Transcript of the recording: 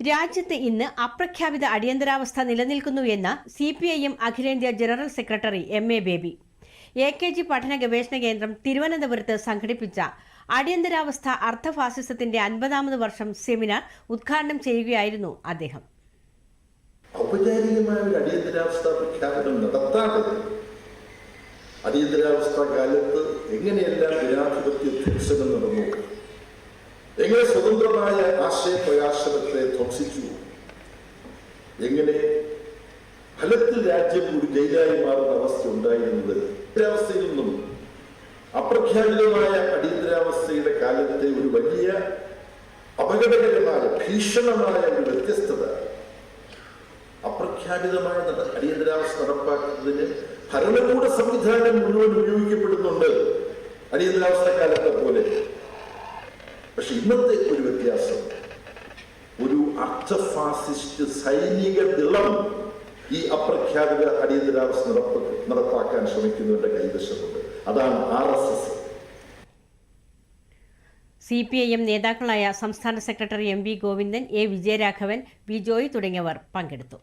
രാജ്യത്ത് ഇന്ന് അപ്രഖ്യാപിത അടിയന്തരാവസ്ഥ നിലനിൽക്കുന്നു എന്ന് സി പി ഐ എം അഖിലേന്ത്യാ general secretary M A Baby. A K G പഠന ഗവേഷണ കേന്ദ്രം തിരുവനന്തപുരത്ത് സംഘടിപ്പിച്ച അടിയന്തരാവസ്ഥ അർത്ഥഫാസിസത്തിന്റെ അൻപതാമത് വർഷം സെമിനാർ ഉദ്ഘാടനം ചെയ്യുകയായിരുന്നു അദ്ദേഹം. ഔപചാരികമായ ഒരു അടിയന്തരാവസ്ഥ പ്രഖ്യാപനം നടത്താതെ അടിയന്തരാവസ്ഥ കാലത്ത് എങ്ങനെയെല്ലാം ജനാധിപത്യ ധ്വംസനം നടന്നു? എങ്ങനെ സ്വതന്ത്രമായ ആശയപ്രകാശനത്തെ ധ്വംസിച്ചു എങ്ങനെ? ഫലത്തിൽ രാജ്യം ഒരു ജയിലായി മാറുന്ന അവസ്ഥ ഉണ്ടായിരുന്നത് അടിയന്തരാവസ്ഥയിൽ നിന്നും. അപ്രഖ്യാപിതമായ അടിയന്തരാവസ്ഥയുടെ കാലത്തെ ഒരു വലിയ അപകടകരമായ ഭീഷണമായ ഒരു വ്യത്യസ്തത. അപ്രഖ്യാപിതമായ അടിയന്തരാവസ്ഥ നടപ്പാക്കുന്നതിന് ഭരണകൂട സംവിധാനം മുഴുവൻ ഉപയോഗിക്കപ്പെടുന്നുണ്ട് അടിയന്തരാവസ്ഥ കാലത്തെ പോലെ. പക്ഷെ ഇന്നത്തെ ഒരു വ്യത്യാസം ഒരു അർത്ഥ ഫാസിസ്റ്റ് സൈനിക ദളം ഈ അപ്രഖ്യാപിത അടിയന്തരാവസ്ഥ നടപ്പ് നടപ്പാക്കാൻ ശ്രമിക്കുന്നവരുടെ കൈവശമുണ്ട്. അതാണ് R S S. C P I M നേതാക്കളായ സംസ്ഥാന secretary M V Govindan A Vijayaraghavan V Joy തുടങ്ങിയവർ പങ്കെടുത്തു.